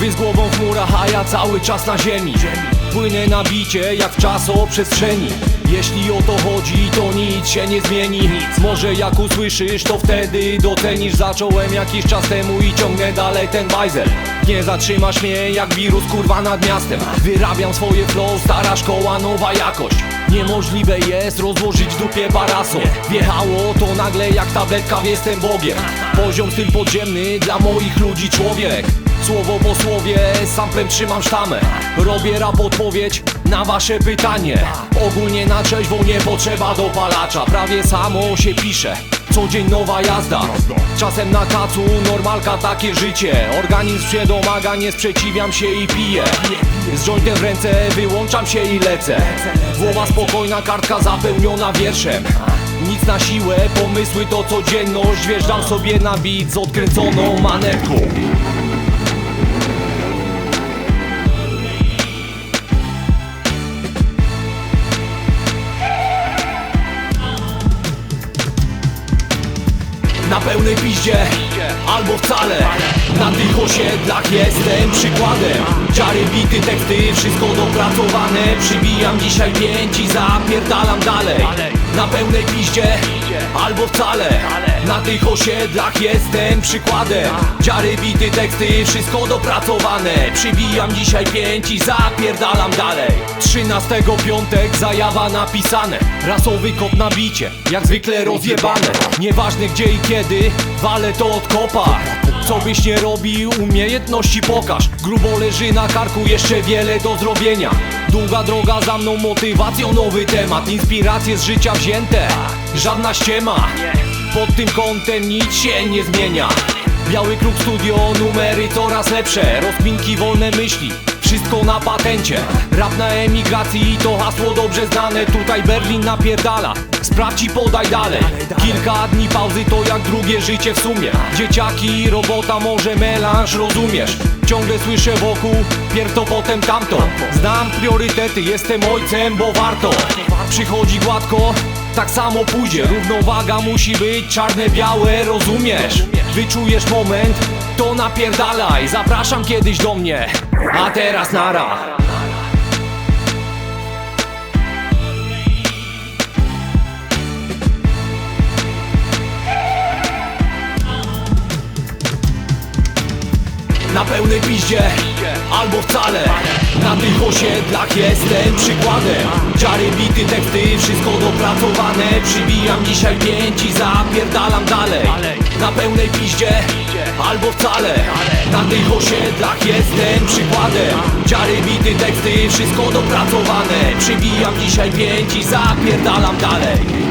Wy z głową w chmurach, a ja cały czas na ziemi. Płynę na bicie jak w czasoprzestrzeni Jeśli o to chodzi, to nic się nie zmieni. Może jak usłyszysz, to wtedy docenisz. Zacząłem jakiś czas temu i ciągnę dalej ten bajzel. Nie zatrzymasz mnie jak wirus kurwa nad miastem. Wyrabiam swoje flow, stara szkoła, nowa jakość. Niemożliwe jest rozłożyć w dupie parasol. Wjechało to nagle jak tabletka jestem Bogiem. Poziom styl podziemny dla moich ludzi człowiek Słowo po słowie, samplem trzymam sztamę. Robię rap odpowiedź na wasze pytanie. Ogólnie na trzeźwo nie potrzeba dopalacza. Prawie samo się pisze. Co dzień nowa jazda. Czasem na kacu normalka takie życie. Organizm się domaga, nie sprzeciwiam się i piję. Z jointem w ręce wyłączam się i lecę. Głowa spokojna, kartka zapełniona wierszem. Nic na siłę, pomysły to codzienność. Wjeżdżam sobie na bit z odkręconą manetką Na pełnej piździe albo wcale. Na tych osiedlach jestem przykładem. Dziary, bity, teksty, wszystko dopracowane. Przybijam dzisiaj pięć i zapierdalam dalej Na pełnej piździe albo wcale. Na tych osiedlach jestem przykładem. Dziary, bity, teksty, wszystko dopracowane. Przybijam dzisiaj pięć i zapierdalam dalej. 13 piątek, zajawa napisane. Rasowy kot na bicie, jak zwykle rozjebane. Nieważne gdzie i kiedy, walę to od kopa Co byś nie robił, umiejętności pokaż. Grubo leży na karku, jeszcze wiele do zrobienia. Długa droga za mną, motywacją nowy temat. Inspiracje z życia wzięte, żadna ściema. Pod tym kątem nic się nie zmienia. Biały klub studio, numery coraz lepsze. Rozkminki, wolne myśli wszystko na patencie. Rap na emigracji to hasło dobrze znane. Tutaj Berlin napierdala. Sprawdź i podaj dalej. Kilka dni pauzy to jak drugie życie w sumie. Dzieciaki, robota, może melanż, rozumiesz? Ciągle słyszę wokół, pier to potem tamto. Znam priorytety, jestem ojcem, bo warto. Przychodzi gładko, tak samo pójdzie. Równowaga musi być czarne-białe, rozumiesz? Wyczujesz moment, to napierdalaj. Zapraszam kiedyś do mnie, a teraz nara. Na pełnej piździe, albo wcale. Na tych osiedlach jestem przykładem. Dziary, bity, teksty, wszystko dopracowane. Przybijam dzisiaj pięć i zapierdalam dalej. Na pełnej piździe, albo wcale. Na tych osiedlach jestem przykładem. Dziary, bity, teksty, wszystko dopracowane. Przybijam dzisiaj pięć i zapierdalam dalej